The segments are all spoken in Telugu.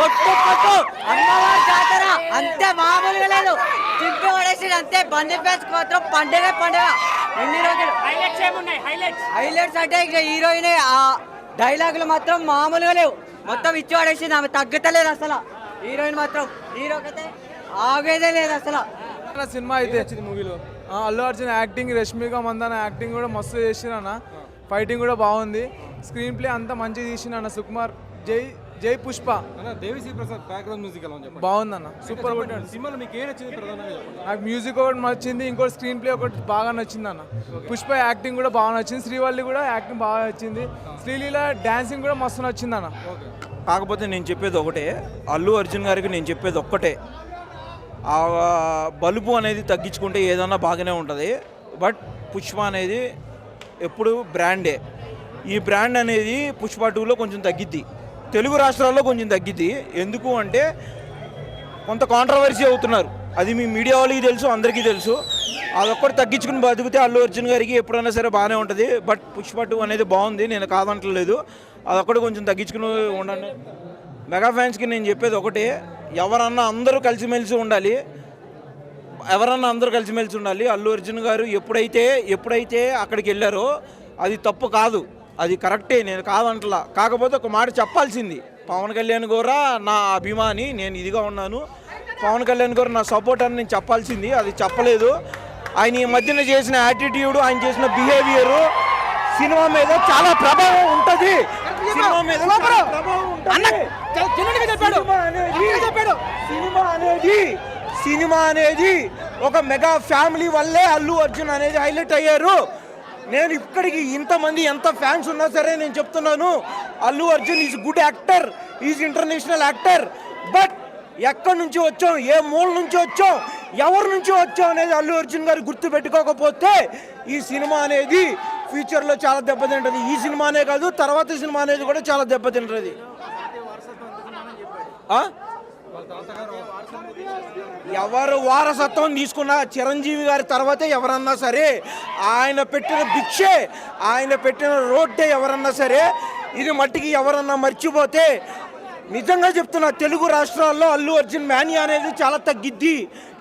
కొట్టు కొట్టు. అమ్మవారి జాతర అంతే మామూలుగా లేదు. చింపి పడేసి అంతే. బండి మాత్రం పండుగ పండుగ. ఎన్ని రోజులు? హైలైట్స్ ఏమున్నాయి? హైలైట్స్ హైలైట్స్ అంటే ఇక హీరోయిన్ ఆ డైలాగులు మాత్రం మామూలుగా లేవు. మొత్తం ఇచ్చి పడేసింది. ఆమె తగ్గతలేదు అసలు. హీరోయిన్ మాత్రం. హీరోకైతే ఆగేదే లేదు అసలు. సినిమా అయితే మూవీలో. అల్లు అర్జున్ యాక్టింగ్ రష్మిక మందాన యాక్టింగ్ కూడా మస్తు చేసిన ఫైటింగ్ కూడా బాగుంది. స్క్రీన్ ప్లే అంతా మంచిగా తీసిన సుకుమార్. జై జై పుష్ప. అన్న దేవిశ్రీ ప్రసాద్ బ్యాక్గ్రౌండ్ మ్యూజిక్ ఎలా ఉంది చెప్పండి? బాగుందన్న. సూపర్ కొట్టాడు. సినిమాలో మీకు ఏం నచ్చింది ప్రధానంగా చెప్పండి? నాకు మ్యూజిక్ ఒకటి నచ్చింది ఇంకోటి స్క్రీన్ ప్లే ఒకటి బాగా నచ్చింది అన్న పుష్ప యాక్టింగ్ కూడా బాగా నచ్చింది శ్రీవల్లి కూడా యాక్టింగ్ బాగా నచ్చింది. శ్రీలీల డాన్సింగ్ కూడా మస్తు నచ్చింది అన్న కాకపోతే నేను చెప్పేది ఒకటే అల్లు అర్జున్ గారికి నేను చెప్పేది ఒక్కటే. ఆ బలుపు అనేది తగ్గించుకుంటే ఏదన్నా బాగానే ఉంటుంది బట్ పుష్ప అనేది ఎప్పుడు బ్రాండే ఈ బ్రాండ్ అనేది పుష్ప టూలో కొంచెం తగ్గిద్ది. తెలుగు రాష్ట్రాల్లో కొంచెం తగ్గిద్ది. ఎందుకు అంటే కొంత కాంట్రవర్సీ అవుతున్నారు. అది మీ మీడియా వాళ్ళకి తెలుసు అందరికీ తెలుసు. అదొక్కటి తగ్గించుకుని బతికితే అల్లు అర్జున్ గారికి ఎప్పుడైనా సరే బాగానే ఉంటుంది. బట్ పుష్ప టూ అనేది బాగుంది నేను కాదంటలేదు. అదొక్కటి కొంచెం తగ్గించుకుని ఉండండి. మెగా ఫ్యాన్స్కి నేను చెప్పేది ఒకటే ఎవరన్నా అందరూ కలిసిమెలిసి ఉండాలి. ఎవరన్నా అందరూ కలిసిమెలిసి ఉండాలి. అల్లు అర్జున్ గారు ఎప్పుడైతే ఎప్పుడైతే అక్కడికి వెళ్ళారో అది తప్పు కాదు. అది కరెక్టే నేను కాదంటలా. కాకపోతే ఒక మాట చెప్పాల్సింది. పవన్ కళ్యాణ్ కూడా నా అభిమాని నేను ఇదిగా ఉన్నాను. పవన్ కళ్యాణ్ గారు నా సపోర్ట్ అని నేను చెప్పాల్సింది. అది చెప్పలేదు. ఆయన ఈ మధ్యన చేసిన యాటిట్యూడ్ ఆయన చేసిన బిహేవియర్ సినిమా మీద చాలా ప్రభావం ఉంటుంది. సినిమా మీద ప్రభావం ఉంటుంది. అనేది- సినిమా అనేది సినిమా అనేది ఒక మెగా ఫ్యామిలీ వల్లే అల్లు అర్జున్ అనేది హైలైట్ అయ్యారు. నేను ఇక్కడికి ఇంతమంది ఎంత ఫ్యాన్స్ ఉన్నా సరే నేను చెప్తున్నాను Allu Arjun is good actor is international actor but ఎక్కడి నుంచి వచ్చాం ఏ మూల నుంచి వచ్చాం ఎవరి నుంచి వచ్చాం అనేది అల్లు అర్జున్ గారు గుర్తు పెట్టుకోకపోతే ఈ సినిమా అనేది ఫ్యూచర్లో చాలా దెబ్బతింటుంది. ఈ సినిమానే కాదు తర్వాత సినిమా అనేది కూడా చాలా దెబ్బతింటుంది. ఎవరు వారసత్వం తీసుకున్న చిరంజీవి గారి తర్వాతే ఎవరన్నా సరే ఆయన పెట్టిన భిక్షే ఆయన పెట్టిన రోడ్డే ఎవరన్నా సరే ఇది మట్టికి ఎవరన్నా మర్చిపోతే నిజంగా చెప్తున్నా తెలుగు రాష్ట్రాల్లో అల్లు అర్జున్ మ్యానియా అనేది చాలా తగ్గిద్ది.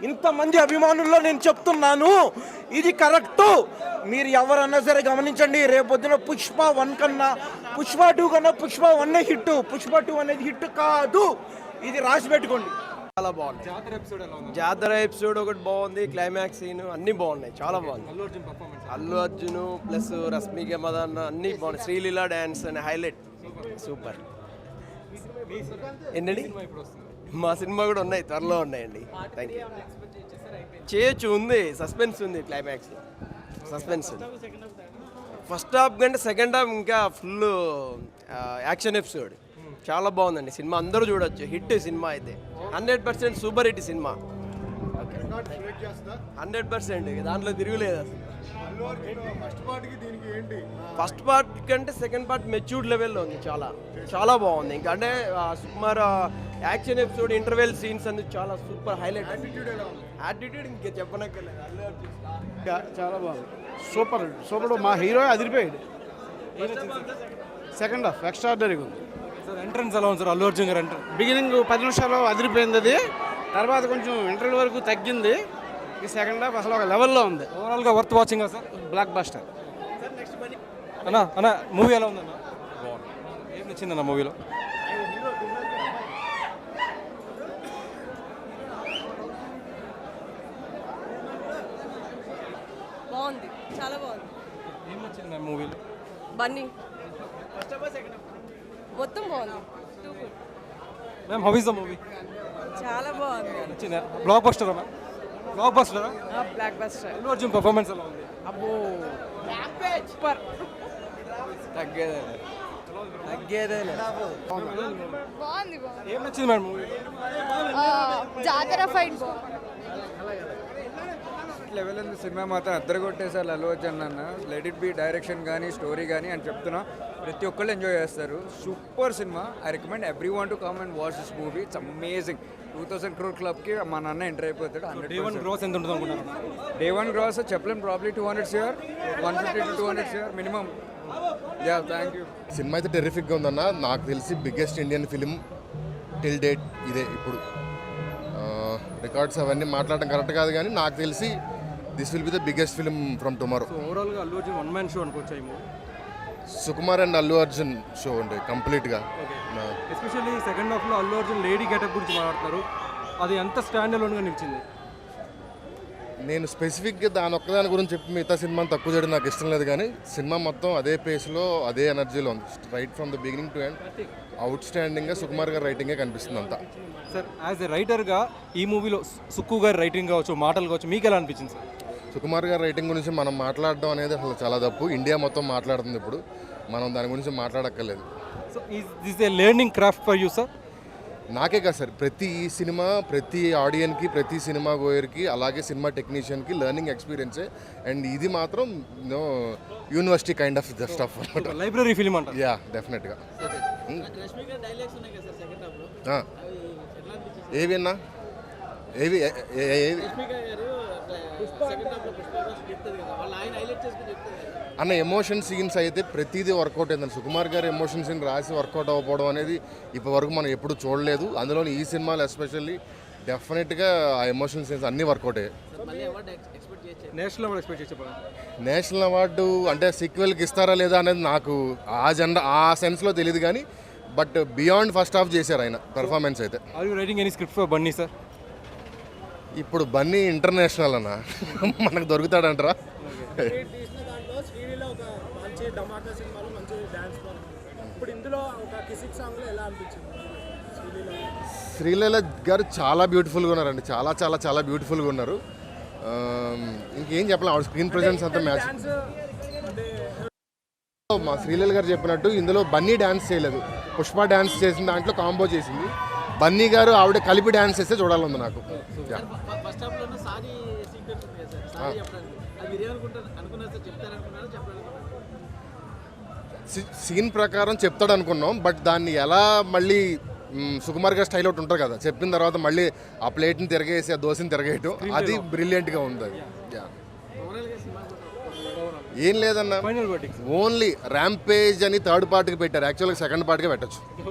ఇంతమంది అభిమానుల్లో నేను చెప్తున్నాను ఇది కరెక్టు. మీరు ఎవరన్నా సరే గమనించండి రేపొద్దున పుష్ప వన్ కన్నా పుష్ప టూ కన్నా Pushpa one hit Pushpa two అనేది హిట్ కాదు. ఇది రాసి పెట్టుకోండి. చాలా బాగుంది. జాతర ఎపిసోడ్ ఒకటి బాగుంది క్లైమాక్స్ సీన్ అన్ని బాగున్నాయి చాలా బాగుంది. అల్లు అర్జున్ ప్లస్ రష్మిక మదన్ అన్ని బాగున్నాయి. శ్రీలీల డ్యాన్స్ అని హైలైట్ సూపర్ ఏంటండి? మా సినిమా కూడా ఉన్నాయి త్వరలో ఉన్నాయండి. థ్యాంక్ యూ చేయొచ్చు ఉంది సస్పెన్స్ ఉంది క్లైమాక్స్ సస్పెన్స్ ఫస్ట్ హాఫ్ కంటే సెకండ్ హాఫ్ ఇంకా ఫుల్ యాక్షన్ ఎపిసోడ్ చాలా బాగుందండి సినిమా. అందరూ చూడొచ్చు. హిట్ సినిమా అయితే. హండ్రెడ్ పర్సెంట్ సూపర్ హిట్ సినిమా. హండ్రెడ్ పర్సెంట్ దాంట్లో తిరుగులేదు ఫస్ట్ పార్ట్ కంటే సెకండ్ పార్ట్ మెచ్యూర్డ్ లెవెల్లో ఉంది చాలా. చాలా బాగుంది. ఇంకా అంటే ఆ, Sukumar action episode interval scenes అన్ని చాలా సూపర్ హైలైట్ యాటిట్యూడ్ ఇంకా చెప్పనక్కర్లేదు. చాలా బాగుంది. Super super. మా హీరో అదిరిపోయాడు. సెకండ్ హాఫ్ ఎక్స్ట్రాడనరీగా ఉంది. సార్ ఎంట్రన్స్ ఎలా ఉంది సార్? అల్లు అర్జున్ గారు ఎంట్రన్స్ బిగినింగ్ పది నిమిషాలు అదిరిపోయింది అది. తర్వాత కొంచెం ఇంటర్వ్యూ వరకు తగ్గింది. ఈ సెకండ్ హాఫ్ అసలు ఒక లెవెల్లో ఉంది. ఓవరాల్గా worth watching sir? Blockbuster అన్న అన్న మూవీ ఎలా ఉందన్న? ఏం నచ్చిందన్న మూవీలో బాగుంది చాలా బాగుంది. ఏం నచ్చింది మూవీలో బన్నీ. మొత్తం బాగుంది. Too good ma'am how is the movie చాలా బాగుంది. నచ్చిందా? బ్లాక్ బస్టర్ మ్యామ్ బ్లాక్ బస్టరా blockbuster Allu Arjun performance ఎలా ఉంది. అబ్బో. సూపర్ బాగుంది ఏం నచ్చింది మేడం మూవీ జాతర ఫైట్ బాగుంది. లెవెల్ ఉంది సినిమా మాత్రం అద్దరు కొట్టేసారు అల్లు అర్జున్ అన్న. లెట్ ఇట్ బి డైరెక్షన్ కానీ స్టోరీ కానీ అని చెప్తున్నా. ప్రతి ఒక్కళ్ళు ఎంజాయ్ చేస్తారు. Super cinema. I recommend everyone to come and watch this movie it's amazing two thousand crore క్లబ్కి మా నాన్న ఎంటర్ అయిపోతాడు హండ్రెడ్ డే వన్ గ్రోస్ ఎంత ఉంటుంది అనుకుంటున్నాను డే వన్ గ్రాస్ చెప్పలేం probably two hundred CR one fifty to two hundred CR minimum yeah thank you cinema అయితే టెరిఫిక్గా ఉందన్న. నాకు తెలిసి biggest Indian film till date ఇదే ఇప్పుడు. రికార్డ్స్ అవన్నీ మాట్లాడడం కరెక్ట్ కాదు కానీ నాకు తెలిసి this will be the biggest film from tomorrow ఓవరాల్గా Allu Arjun one man show అనుకోవచ్చు సుకుమార్ అండ్ అల్లు అర్జున్ షో అండి కంప్లీట్గా ఎస్పెషల్లీ సెకండ్ హాఫ్లో అల్లు అర్జున్ లేడీ గెటప్ గురించి మాట్లాడుతున్నారు. అది ఎంత స్టాండ్ అలోన్గా నిలిచింది? నేను స్పెసిఫిక్గా దాని ఒక్కదాని గురించి చెప్పి మిగతా సినిమాని తక్కువ చేయడం నాకు ఇష్టం లేదు కానీ సినిమా మొత్తం అదే పేస్లో అదే ఎనర్జీలో ఉంది. Right from the beginning to end out స్టాండింగ్గా సుకుమార్ గారి రైటింగే కనిపిస్తుంది అంతా. సార్ యాజ్ ఎ రైటర్గా ఈ మూవీలో సుక్కు గారి రైటింగ్ కావచ్చు మాటలు కావచ్చు మీకు ఎలా అనిపించింది సార్ సుకుమార్ గారి రైటింగ్ గురించి మనం మాట్లాడడం అనేది అసలు చాలా తప్పు. ఇండియా మొత్తం మాట్లాడుతుంది ఇప్పుడు. మనం దాని గురించి మాట్లాడక్కర్లేదు. So is this a learning craft for you sir నాకే కాదు సార్. ప్రతి ఈ సినిమా ప్రతి ఆడియన్కి ప్రతి సినిమా గోయర్కి అలాగే సినిమా టెక్నీషియన్కి లెర్నింగ్ ఎక్స్పీరియన్సే అండ్ ఇది మాత్రం no university kind of stuff అనమాట. లైబ్రరీ ఫిలిం అంటారు. యా డెఫినెట్గా ఏవి అన్నా? ఏవి ఏవి అన్న ఎమోషన్ సీన్స్ అయితే ప్రతిదీ వర్కౌట్ అయిందండి సుకుమార్ గారి ఎమోషన్ సీన్ రాసి వర్కౌట్ అవ్వకపోవడం అనేది ఇప్పటి వరకు మనం ఎప్పుడు చూడలేదు. అందులో ఈ సినిమాలు ఎస్పెషల్లీ డెఫినెట్గా ఆ ఎమోషన్ సీన్స్ అన్నీ వర్కౌట్ అయ్యాయి national award expect national award అంటే సీక్వెల్కి ఇస్తారా లేదా అనేది నాకు ఆ జెండా ఆ సెన్స్లో తెలియదు కానీ బట్ బియాండ్ ఫస్ట్ హాఫ్ చేశారు ఆయన పెర్ఫార్మెన్స్ అయితే. Are you writing any script for Bunny sir ఇప్పుడు బన్నీ ఇంటర్నేషనల్ అన్న. మనకు దొరుకుతాడంటారా? శ్రీలీల గారు చాలా బ్యూటిఫుల్గా ఉన్నారండి. చాలా చాలా చాలా బ్యూటిఫుల్గా ఉన్నారు. ఇంకేం చెప్పలేం. ఆవిడ స్క్రీన్ ప్రజెన్స్ అంతా మ్యాచ్. మా శ్రీలీల గారు చెప్పినట్టు ఇందులో బన్నీ డ్యాన్స్ చేయలేదు. పుష్ప డ్యాన్స్ చేసిన దాంట్లో కాంబో చేసింది. బన్నీ గారు ఆవిడ కలిపి డ్యాన్స్ చేస్తే చూడాలంది నాకు. సి- సీన్ ప్రకారం చెప్తాడు అనుకున్నాం బట్ దాన్ని ఎలా మళ్ళీ సుకుమార్ గారి స్టైల్ ఒకటి ఉంటుంది కదా చెప్పిన తర్వాత మళ్ళీ ఆ ప్లేట్ని తిరగేసి ఆ దోశని తిరగేయటం అది బ్రిలియంట్గా ఉంది అది. ఏం లేదన్న ఓన్లీ ర్యాంపేజ్ అని థర్డ్ పార్ట్కి పెట్టారు యాక్చువల్గా సెకండ్ పార్ట్గా పెట్టచ్చు.